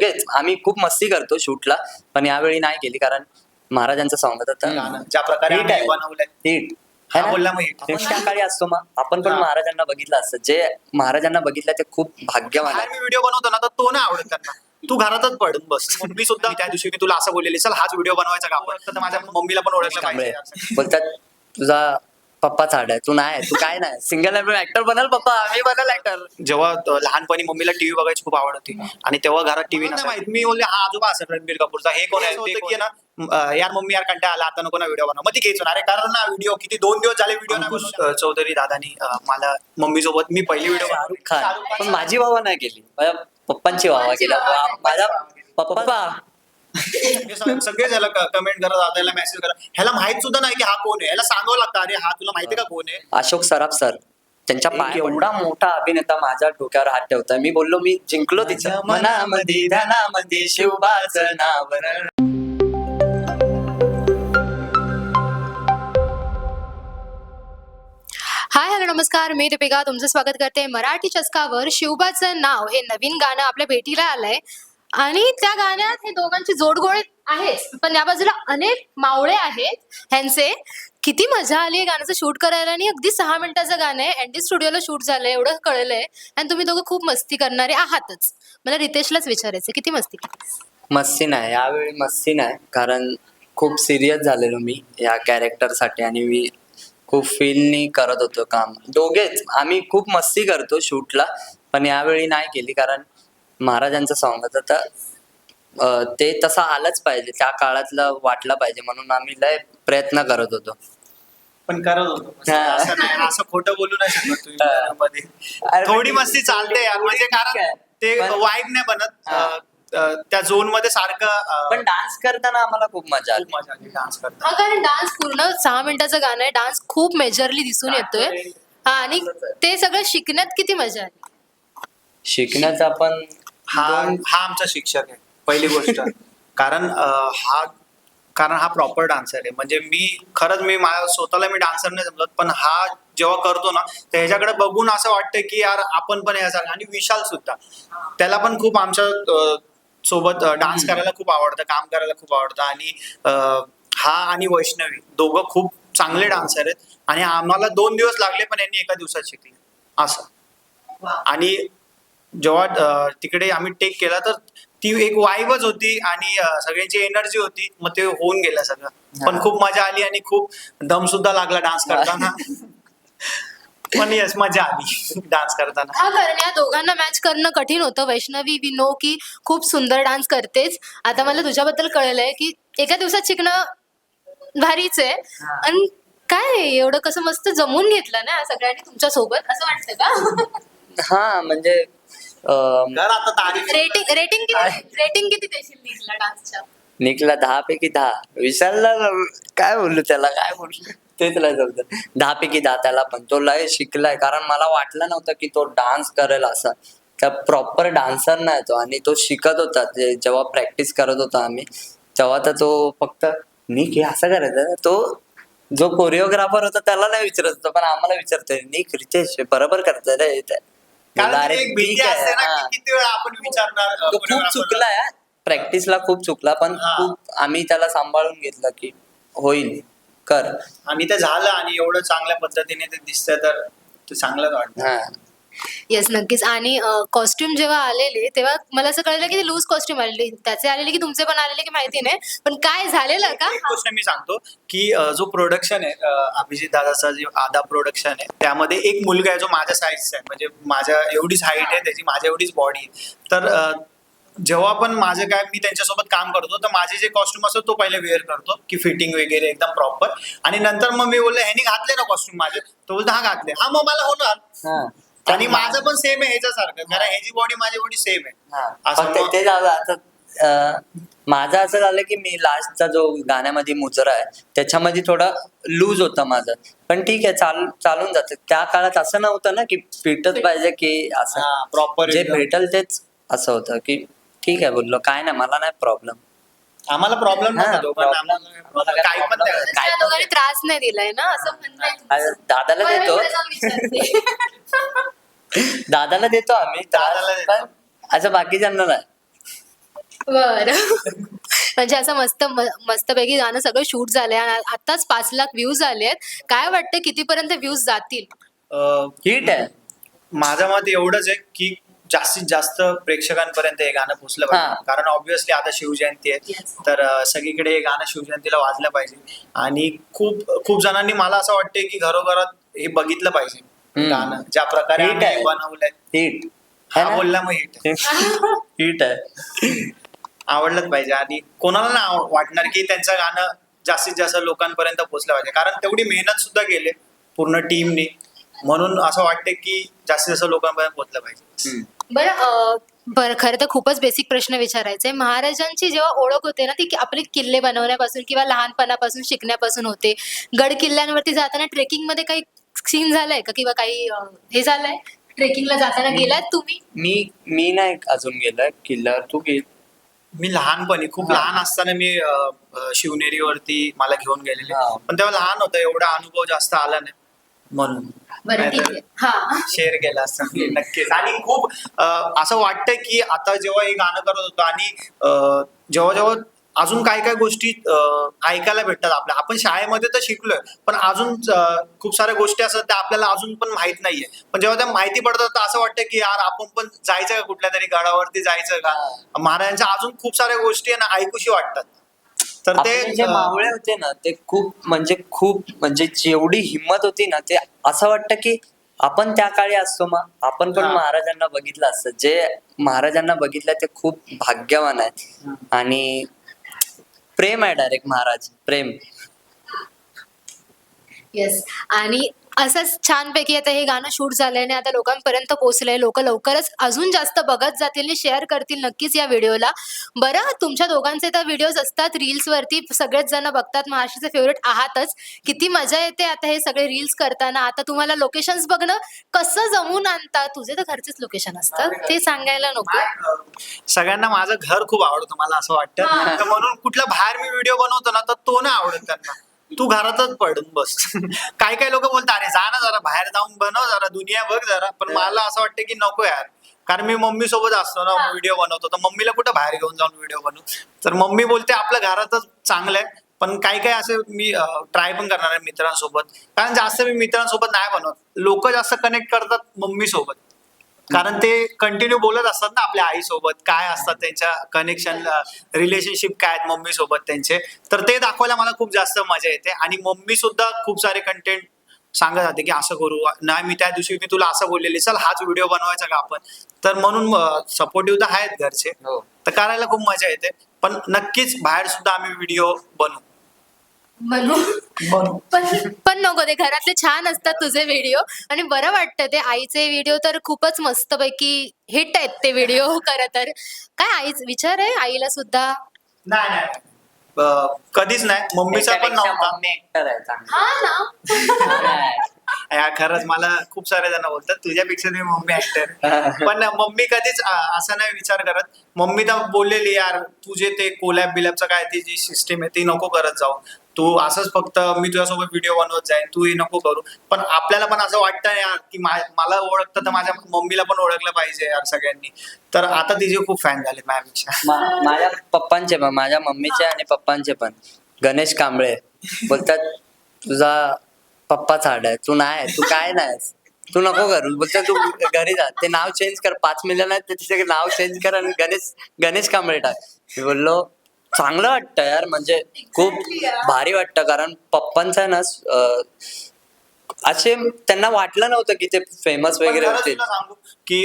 दोघेच आम्ही खूप मस्ती करतो शूटला पण यावेळी नाही केली कारण महाराजांचं सॉंग होतं गाणं ज्या प्रकारे Hit आम्ही. बनवलंय. हिट हा बोलला मग hit. काळी असतो मग. आपण पण हा. महाराजांना बघितलं असतं. जे महाराजांना बघितलं ते खूप भाग्यवान बाहेर आहे. मी व्हिडिओ बनवतो ना तर तो नाही आवडत त्यांना. तू घरातच पडून बस. मग मी सुद्धा त्या दिवशी मी तुला असं बोललेली चल हाच व्हिडिओ बनवायचा का आपण? तर माझ्या मम्मीला पण ओळखलं कांबळे. पाहिजे. बोलतात तुझा पप्पा झाड आहे तू नाही तू काय नाही. सिंगल ऍक्टर बनाल पप्पा आम्ही बनाल ऍक्टर जेव्हा त- लहानपणी मम्मीला टीव्ही बघायची खूप आवड होती. आणि तेव्हा घरात टीव्ही नाही माहीत मी बोलले हा आजोबा असेल रणबीर कपूरचा हे कोण आहे? ते की ना अं, यार मम्मी यार कंटाळा आला आता नको ना व्हिडिओ बनव. मग ती घ्यायचो ना अरे कारण ना व्हिडिओ किती दोन दिवस झाले व्हिडिओ चौधरी दादानी अं, मला मम्मी सोबत मी पहिली व्हिडिओ शाहरुख खान. पण माझी वावा नाही केली. माझ्या पप्पांची वावा केली. माझा पप्पा सगळे झालं कमेंट करत आता याला मेसेज करा. ह्याला माहीत सुद्धा नाही की हा कोण आहे. ह्याला सांगावं लागतं अरे हा तुला माहिती का कोण आहे? अशोक सराफ सर त्यांच्या पाय एवढा मोठा अभिनेता माझ्या डोक्यावर हात ठेवतोय. मी बोललो मी जिंकलो तिचं मनामध्ये धनामध्ये शिवबाचं नाव रण. हाय हॅलो नमस्कार. मी दीपिका. तुमचं स्वागत करते. मराठी चस्कावर शिवबाचं नाव हे नवीन गाणं आपल्या भेटीला आलंय. आणि त्या गाण्यात हे दोघांची जोडगोळी आहेच. पण या बाजूला अनेक मावळे आहेत. ह्यांचे किती मजा आली गाण्याचं शूट करायला. आणि अगदी सहा मिनिटाचं गाणं आहे. एनडी स्टुडिओला शूट झालंय एवढं कळलंय. आणि तुम्ही दोघं खूप मस्ती करणारे आहातच. मला रितेशलाच विचारायचं किती मस्ती केली मस्ती नाही यावेळी मस्ती नाही. कारण खूप सिरियस झालेलो मी या कॅरेक्टरसाठी आणि मी खूप फीलनी करत होतो काम. दोघेच आम्ही खूप मस्ती करतो शूटला. पण यावेळी नाही केली. कारण महाराजांचं सॉंग होतं तर ते तसं आलंच पाहिजे. त्या काळातलं वाटलं पाहिजे. म्हणून आम्ही लय प्रयत्न करत होतो. पण करत होतो. असं नाही असं खोटं बोलू नाही शकत तुम्ही हा. थोडी मस्ती चालते यार. म्हणजे. कारण ते वाईब नाही बनत. हा. त्या झोनमध्ये सारखं पण डान्स करताना आम्हाला खूप मजा आली. मजा आली डान्स करताना. हा कारण डान्स पूर्ण सहा मिनिटाचं गाणं आहे. डान्स खूप मेजरली दिसून येतोय. हा आणि ते सगळं शिकण्यात किती मजा आली? शिकण्याचा पण हा हा आमचा शिक्षक आहे पहिली गोष्ट. कारण अं, हा कारण हा प्रॉपर डान्सर आहे. म्हणजे मी खरंच मी माझ्या स्वतःला मी डान्सर नाही समजत पण हा जेव्हा करतो ना तर ह्याच्याकडे बघून असं वाटतं की यार आपण पण यासारखं आणि विशाल सुद्धा. त्याला पण खूप आमच्या अं, सोबत डान्स करायला खूप आवडतं काम करायला खूप आवडतं. आणि अं, हा आणि वैष्णवी दोघं खूप चांगले डान्सर आहेत. आणि आम्हाला दोन दिवस लागले पण यांनी एका दिवसात शिकले. असं. आणि जेव्हा तिकडे आम्ही टेक केला तर ती एक वाईबच होती आणि सगळ्यांची एनर्जी होती. मग ते होऊन गेलं सगळं. पण. खूप मजा आली आणि खूप दम सुद्धा लागला डान्स करताना. पण येस मजा आली डान्स करताना. हा कारण या दोघांना मॅच करणं कठीण होतं. वैष्णवी वी नो की खूप सुंदर डान्स करतेच. आता मला तुझ्याबद्दल कळलंय की एका दिवसात शिकणं भारीच आहे. आणि काय एवढं कसं मस्त जमून घेतलं ना सगळ्यांनी तुमच्यासोबत असं वाटतं का? हा म्हणजे अं, कर आता तारीफ रेटिंग रेटिंग किती रेटिंग किती देशील नीटला डान्सच्या निकला दहा पैकी दहा. विशालला काय बोलू त्याला? काय बोलू तेच लय जमतं. दहा पैकी दहा त्याला पण. तो लय शिकलाय. कारण मला वाटलं नव्हतं की तो डान्स करेल असं. त्या प्रॉपर डान्सर नाही तो. आणि तो शिकत होता. जे जेव्हा प्रॅक्टिस करत होता आम्ही तेव्हा तर तो फक्त निक हे असं करायचं तो जो कोरिओग्राफर होता त्याला नाही विचारत होता. पण आम्हाला विचारतोय निक रितेश हे बरोबर करतोय रे हे ते." कारण म्हणलं, ती "अरे, एक भीती ठीक आहे, असते ना हा." की किती वेळा आपण विचारणार तो खूप choreographer ला. चुकलाय प्रॅक्टिसला खूप चुकला पण हा. खूप आम्ही त्याला सांभाळून घेतलं की होईल कर आणि ते झालं आणि एवढं चांगल्या पद्धतीने ते दिसतंय तर ते चांगलंच वाटतं हा येस नक्कीच. आणि कॉस्ट्युम जेव्हा आलेले तेव्हा मला असं कळलं की लूज कॉस्ट्युम आलेले. त्याचे आलेले की तुमचे पण आलेले की माहिती नाही. पण काय झालेलं का? एक गोष्ट मी सांगतो की अं, जो प्रोडक्शन आहे अं, अभिजित दादाचा जे आदा प्रोडक्शन आहे त्यामध्ये एक मुलगा आहे जो माझ्या साईजचा आहे. म्हणजे माझ्या एवढीच हाईट आहे त्याची माझ्या एवढीच बॉडी तर अं, जेव्हा पण माझं काय मी त्यांच्यासोबत काम करतो तर माझे जे कॉस्ट्युम असतो तो पहिले वेअर करतो की फिटिंग वगैरे एकदम प्रॉपर आणि नंतर मग मी बोललो ह्यानी घातले ना कॉस्ट्युम माझे? तो बोलतो हा घातले. हा मग मला होणार. हा. आणि माझं पण सेम आहे ह्याच्यासारखं कारण ह्याची बॉडी माझी बॉडी सेम आहे. हा. फक्त ते झालं आता अं, माझं असं झालं की मी लास्टचा जो गाण्यामध्ये मुजरा आहे त्याच्यामध्ये थोडं लूज होतं माझं. पण ठीक आहे चाल चालून जातं. त्या काळात असं नव्हतं ना की फिटच पाहिजे की असं. हा, proper जे एकदम. भेटल तेच असं होतं की ठीक आहे बोललो काय नाही मला नाही प्रॉब्लेम आम्हाला प्रॉब्लेम हा, नव्हता दोघांना problem. आम्हाला काही पण. काय त्या दोघांनी त्रास नाही दिलाय ना असं. अरे, दादाला बरं, मी देतो पुढे जाऊन विचारते. दादाला देतो आम्ही त्रास, दादाला देतो. पण असं बाकीच्यांना नाही बर म्हणजे असं मस्त मस्तपैकी गाणं सगळं शूट झालंय आणि आताच पाच लाख व्ह्यूज आले आहेत काय वाटतं कितीपर्यंत व्ह्यूज जातील अं, हिट आहे माझं मत एवढंच आहे की जास्तीत जास्त प्रेक्षकांपर्यंत हे गाणं पोचलं हा. पाहिजे. कारण ऑब्व्हियसली आता शिवजयंती आहे. तर सगळीकडे हे गाणं शिवजयंतीला वाजलं पाहिजे. आणि खूप खूप जणांनी मला असं वाटतंय की घरोघरात हे बघितलं पाहिजे. गाणं. ज्या प्रकारे बनवलंय. हिट हा बोलला मग हिट हिट आहे. आवडलंच पाहिजे. आणि कोणाला ना वाटणार की त्यांचं गाणं जास्तीत जास्त लोकांपर्यंत पोहोचलं पाहिजे. कारण तेवढी मेहनत सुद्धा गेले पूर्ण टीमने म्हणून असं वाटतं की जास्तीत जास्त लोकांपर्यंत पोहोचलं पाहिजे. बरं बरं खरं तर खूपच बेसिक प्रश्न विचारायचा आहे महाराजांची जेव्हा ओळख होते ना ती की आपले किल्ले बनवण्यापासून किंवा लहानपणापासून शिकण्यापासून होते. गड किल्ल्यांवरती जाताना ट्रेकिंगमध्ये काही सीन झालाय का? किंवा काही अं, हे झालंय? ट्रेकिंगला जाताना गेलात तुम्ही? मी मी नाही अजून गेलोय किल्ल्यावर. तू गेल मी लहानपणी खूप हा. लहान असताना मी अं, अं, शिवनेरीवरती मला घेऊन गेलेले. हा. पण तेव्हा लहान होतं एवढा अनुभव जास्त आला नाही. म्हणून. बरं ठीक आहे. हा. शेअर केला असता. नक्कीच. आणि खूप अं, असं वाटतं की आता जेव्हा हे गाणं करत होतो आणि अं, जेव्हा जेव्हा अजून काय काय गोष्टी अं, ऐकायला भेटतात आपल्या. आपण शाळेमध्ये तर शिकलोय पण अजून अं, खूप साऱ्या गोष्टी असतात त्या आपल्याला अजून पण माहीत नाहीये. पण जेव्हा त्या माहिती पडतात तर असं वाटतं की यार आपण पण जायचं का कुठल्या तरी गडावरती जायचं का? महाराजांच्या अजून खूप साऱ्या गोष्टी आहे ना ऐकूशी वाटतात. तर ते जे मावळे होते ना ते खूप म्हणजे खूप म्हणजे जेवढी हिंमत होती ना ते असं वाटतं की आपण त्या काळी असतो मग. आपण पण. महाराजांना बघितलं असतं. जे महाराजांना बघितलं ते खूप भाग्यवान आहेत. आणि प्रेम आहे डायरेक्ट महाराज प्रेम. येस आणि असंच छानपैकी आता हे गाणं शूट झालंय आणि आता लोकांपर्यंत पोहोचलंय. लोक लवकरच अजून जास्त बघत जातील आणि शेअर करतील नक्कीच या व्हिडिओला बरं तुमच्या दोघांचे तर व्हिडिओज असतात रील्स वरती. सगळेच जण बघतात. महाराष्ट्राचे फेवरेट आहातच. किती मजा येते आता हे सगळे रील्स करताना. आता तुम्हाला लोकेशन्स बघणं कसं जमून आणतात? तुझे तर घरचेच लोकेशन असतात. ते सांगायला नको. सगळ्यांना माझं घर खूप आवडतं मला असं. वाटतं. तर म्हणून कुठल्या बाहेर मी व्हिडिओ बनवतो ना तर तो नाही आवडत त्यांना. तू घरातच पडून बस. काही काही लोक बोलतात अरे जा ना जरा बाहेर जाऊन बनव जरा दुनिया बघ जरा. पण मला असं वाटतं की नको यार. कारण मी मम्मी सोबत असतो ना. व्हिडिओ बनवतो. तर मम्मीला कुठं बाहेर घेऊन जाऊन व्हिडिओ बनवू? तर मम्मी बोलते आपल्या घरातच चांगलं आहे पण काही काही असे मी ट्राय पण करणार आहे मित्रांसोबत. कारण जास्त मी मित्रांसोबत नाही बनवत. लोक जास्त कनेक्ट करतात मम्मी सोबत. कारण ते कंटिन्यू बोलत असतात ना आपल्या आईसोबत काय असतात त्यांच्या कनेक्शन रिलेशनशिप काय आहेत मम्मी सोबत त्यांचे. तर ते दाखवायला मला खूप जास्त मजा येते. आणि मम्मी सुद्धा खूप सारे कंटेंट सांगत राहते की असं करू नाही मी त्या दिवशी मी तुला असं बोललेली चल हाच व्हिडिओ बनवायचा का आपण? तर म्हणून सपोर्टिव्ह तर आहेत घरचे. हो. तर करायला खूप मजा येते. पण नक्कीच बाहेर सुद्धा आम्ही व्हिडिओ बनवू. म्हणून पण पण नको ते घरातले छान असतात तुझे व्हिडिओ आणि बरं वाटतं ते आईचे व्हिडिओ तर खूपच मस्तपैकी हिट आहेत ते व्हिडिओ खरं तर. काय आईच विचार आहे आईला सुद्धा. नाही कधीच नाही. मम्मीचा पण नव्हता. मम्मी ऍक्टर आहे चांगली. हा ना. या खरंच मला खूप सारे जण बोलतात तुझ्यापेक्षा मी मम्मी ऍक्टर पण मम्मी कधीच अ- असं नाही विचार करत. मम्मी तर बोललेली यार तुझे ते कोलॅब बिलॅबचं काय ती जी सिस्टीम आहे ती नको करत जाऊ. तू असंच फक्त मी तुझ्यासोबत व्हिडिओ बनवत जाईन तू हे नको करू. पण आपल्याला पण असं वाटतं यार की मला ओळखतं तर माझ्या मम्मीला पण ओळखलं पाहिजे यार सगळ्यांनी. तर आता तिचे खूप फॅन झाले माझ्यापेक्षा. माझ्या पप्पांचे पण माझ्या मम्मीचे आणि पप्पांचे पण. गणेश कांबळे. बोलतात तुझा पप्पा झाड आहे तू नाही तू काय नाहीस तू नको करू. बोलतात तू घरी जा. ते नाव चेंज कर. पाच मिलियन आहेत ते तिथे नाव चेंज कर आणि गणेश गणेश कांबळे टाक. मी बोललो चांगलं वाटतं यार म्हणजे खूप भारी वाटतं कारण पप्पांचं आहे ना असे त्यांना वाटलं नव्हतं की ते फेमस वगैरे सांगू की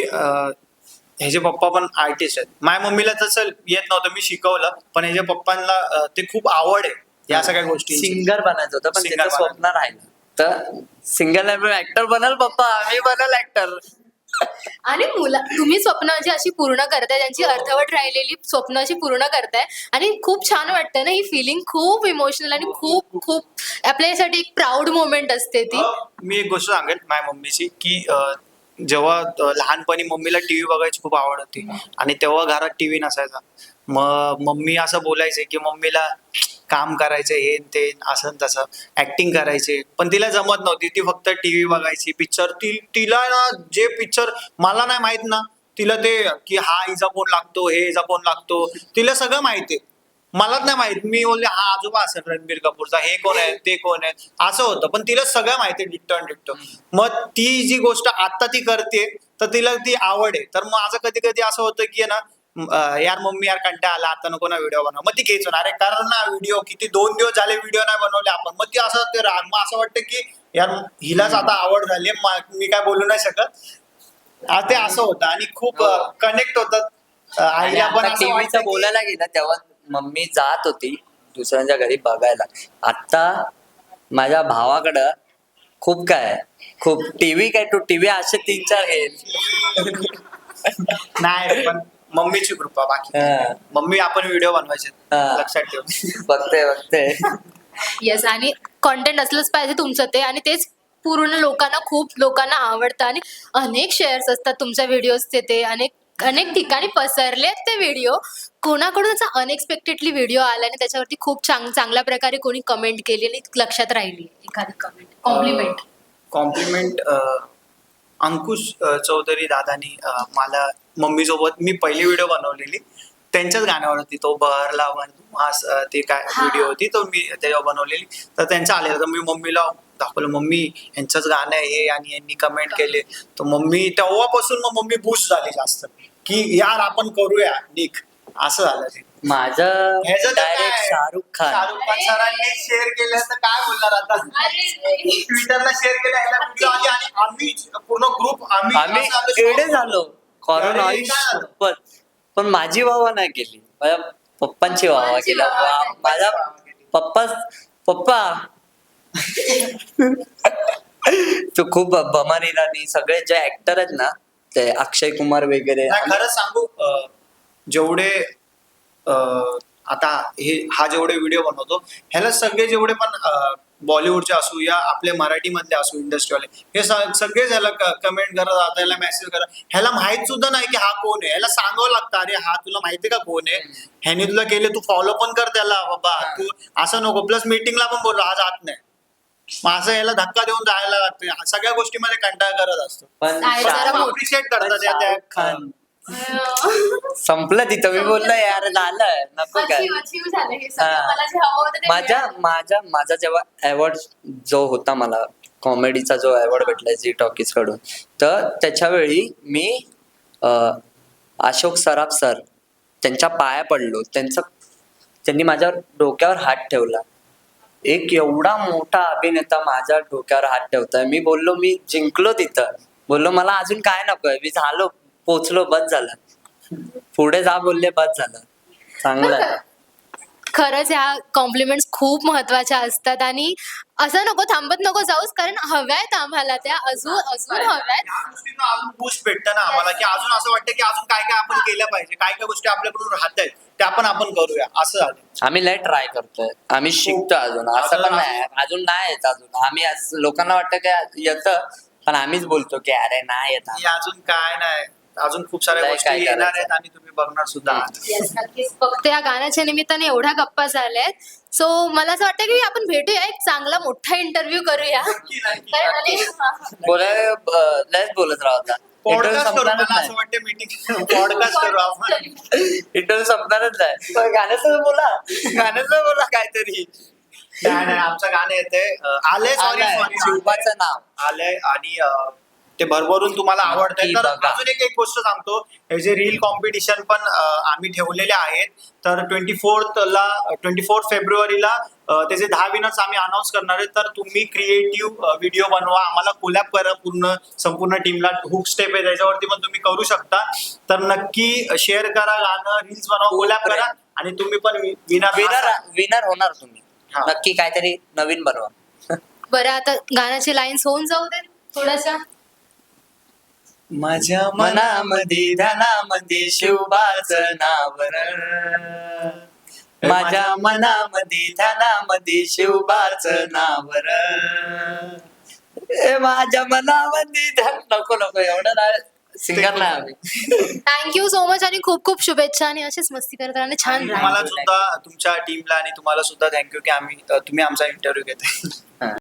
ह्याचे पप्पा पण आर्टिस्ट आहेत. माझ्या मम्मीला तसं येत नव्हतं मी शिकवलं पण ह्याच्या पप्पांना ते खूप आवड आहे या सगळ्या गोष्टी सिंगर बनायचं होतं पण. स्वप्न राहिलं. तर सिंगर ऍक्टर बनाल पप्पा मी बनाल ऍक्टर आणि मुला तुम्ही स्वप्न म्हणजे अशी पूर्ण करताय त्यांची अर्धवट राहिलेली स्वप्न अशी पूर्ण करताय आणि खूप छान वाटतं ना ही फिलिंग खूप इमोशनल आणि खूप खूप. आपल्यासाठी एक प्राऊड मोमेंट असते ती. मी एक गोष्ट सांगेल माझ्या मम्मीची की अं, जेव्हा लहानपणी मम्मीला टीव्ही बघायची खूप आवड होती आणि तेव्हा घरात टीव्ही नसायचा. मग मम्मी असं बोलायचे की मम्मीला काम करायचं हे ते असं तसं. ऍक्टिंग करायचे. पण तिला जमत नव्हती. ती फक्त टीव्ही बघायची. पिक्चर ती तिला ना जे पिक्चर मला नाही माहीत ना तिला ते की हा हिचा कोण लागतो हे हिचा कोण लागतो. तिला सगळं माहिती मलाच नाही माहीत. मी बोलले हा आजोबा असेल रणबीर कपूरचा. हे कोण आहे? ते कोण आहे? असं होतं. पण तिला सगळं माहिती डिट्टो डिट्टो. मग ती जी गोष्ट आता ती करते तर तिला ती आवड आहे. तर मग माझं कधी कधी असं होतं की ना यार मम्मी यार कंटा आला आता नको ना व्हिडिओ बनवा. मग ती घ्यायचो ना अरे कारण ना व्हिडिओ किती दोन दिवस झाले व्हिडिओ नाही बनवले आपण. मग ती असं ते मग असं वाटतं की यार हिलाच आता आवड झाली. मी काय बोलू नाही शकत. ते असं होतं आणि खूप कनेक्ट होतात अं, आईला पण टीव्हीचं बोलायला गेलं तेव्हा मम्मी जात होती दुसऱ्यांच्या घरी बघायला. आता माझ्या भावाकडं खूप काय. खूप टीव्ही काय तू टीव्ही असे तीन चार घेईल नाही पण मम्मीची कृपा बाकी हा. मम्मी आपण व्हिडिओ बनवायचे. हा. लक्षात ठेव. बघते बघते. येस आणि कॉन्टेंट असलंच पाहिजे तुमचं ते. आणि तेच पूर्ण लोकांना खूप लोकांना आवडतं. आणि अनेक शेअर्स असतात तुमच्या व्हिडिओजचे ते. अनेक अनेक ठिकाणी पसरलेत ते व्हिडिओ कोणाकडून असा अनएक्सपेक्टेडली व्हिडिओ आला आणि त्याच्यावरती खूप चांग चांगल्या प्रकारे कोणी कमेंट केली आणि लक्षात राहिली? एखादी कमेंट कॉम्प्लिमेंट कॉम्प्लिमेंट अंकुश अ, चौधरी दादानी अ, मला मम्मी सोबत मी पहिली व्हिडिओ बनवलेली. त्यांच्याच गाण्यावर होती तो बहरला अ, ती काय. व्हिडिओ होती तो मी त्याच्यावर बनवलेली. तर त्यांचं आलेलं तर मी मम्मीला दाखवलं मम्मी यांचंच गाणं आहे हे आणि यांनी कमेंट केले. तर मम्मी तेव्हापासून मग मम्मी बुश झाली जास्त. की यार आपण करूया निक असं झालं ते. माझं डायरेक्ट? शाहरुख खान. शाहरुख खान सरांनी शेअर केलं तर काय बोलणार आता? ट्विटरला शेअर केलं आली आणि आम्ही पूर्ण ग्रुप आम्ही आलो. झालो. काय झालं? पण पण माझी वावा नाही केली माझ्या पप्पांची वावा केला. माझ्या पप्पा पप्पा. तो खूप बमन इराणी सगळे जे ऍक्टर आहेत ना ते अक्षय कुमार वगैरे खरं सांगू जेवढे अं, आता हे हा जेवढे व्हिडिओ बनवतो ह्याला सगळे जेवढे पण बॉलिवूडचे असू या आपल्या मराठीमधले असू इंडस्ट्रीवाले हे सगळेच ह्याला कमेंट करत राहतात ह्याला मेसेज करत ह्याला माहीत सुद्धा नाही की हा कोण आहे. ह्याला सांगावं लागतं अरे हा तुला माहिती का कोण आहे? ह्याने तुला केले तू फॉलो पण कर त्याला बाबा तू असं नको. प्लस मीटिंगला पण बोललो हा जात नाही. मग असं याला धक्का देऊन जायला लागतं सगळ्या गोष्टीमध्ये कंटाळा करत असतो. पण. अप्रिशिएट करतात खान संपलं तिथं. मी बोललो यार झालं. नको काय. माझ्या माझ्या माझा जेव्हा अवॉर्ड जो होता मला कॉमेडीचा जो अवॉर्ड भेटला झी टॉकीजकडून तर त्याच्यावेळी मी अं, अशोक सराफ सर त्यांच्या पाया पडलो. त्यांचं त्यांनी माझ्या डोक्यावर हात ठेवला. एक एवढा मोठा अभिनेता माझ्या डोक्यावर हात ठेवताय. मी बोललो मी जिंकलो तिथं. बोललो मला अजून काय नकोय? मी झालो. पोचलो बस झालं. पुढे जा बोलले बस झालं. चांगलं आहे. खरंच ह्या कॉम्प्लिमेंट्स खूप महत्त्वाच्या असतात आणि असं नको थांबत नको जाऊस कारण हव्यात आम्हाला त्या. अजून अजून हव्यात या गोष्टींना अजून बूस्ट भेटतं ना आम्हाला की अजून असं वाटतं की अजून काय काय आपण केलं पाहिजे काय काय गोष्टी आपल्याकडून राहत आहेत त्या आपण आपण करूया असं झालं. आम्ही लय ट्राय करतोय. आम्ही शिकतो अजून असं पण नाही अजून नाही येत अजून. आम्ही असं- लोकांना वाटतं की येतं पण आम्हीच बोलतो की अरे नाही येत. अजून काय नाही. अजून खूप साऱ्या गोष्टी येणार. आहेत आणि तुम्ही बघणार सुद्धा नक्कीच. फक्त या गाण्याच्या निमित्ताने एवढ्या गप्पा झाल्यात. सो मला असं वाटतं की आपण भेटूया एक चांगला मोठा इंटरव्ह्यू करूया. बोलाय लयच बोलत राहू आता. इंटरव्ह्यू पॉडकास्ट करू संपणारच मला असं नाही. वाटतं मीटिंग पॉडकास्ट करू आपण. इंटरव्ह्यू संपणारच नाही. पण गाण्याचं बोला. गाण्याचं बोला काहीतरी. नाही नाही आमचं गाणं येते आलंय सॉरी शिवबाचं नाव. आलंय आणि ते भरभरून तुम्हाला आवडतंय. तर बघा. अजून एक एक गोष्ट सांगतो. हे जे रील कॉम्पिटिशन पण अं, आम्ही ठेवलेले आहेत तर ट्वेंटी ला ट्वेंटी फोर्थ फेब्रुवारीला अं, त्याचे दहा विनर्स आम्ही अनाऊन्स करणार आहे तर तुम्ही क्रिएटिव्ह व्हिडिओ बनवा. आम्हाला कोलॅप करा पूर्ण संपूर्ण टीमला हुक स्टेप आहे त्याच्यावरती पण तुम्ही करू शकता. तर नक्की शेअर करा गाणं रील्स बनवा कोलॅप करा आणि तुम्ही पण विनर विनर विनर होणार तुम्ही. हा. नक्की काहीतरी नवीन बनवा. बरं आता गाण्याची लाईन्स होऊन जाऊ दे थोड्याशा. माझ्या मनामध्ये ध्यानामध्ये शिवबाच नाव र. माझ्या मनामध्ये ध्यानामध्ये शिवबाच नाव र. ए माझ्या मनामध्ये ध्यान नको नको एवढं नाही सिंगर नाही आम्ही थँक्यू सो मच आणि खूप खूप शुभेच्छा आणि अशीच मस्ती करत राहणे छान तुम्हाला राहा सुद्धा तुमच्या टीमला आणि तुम्हाला सुद्धा थँक्यू की आम्ही तुम्ही आमचा इंटरव्ह्यू घेताय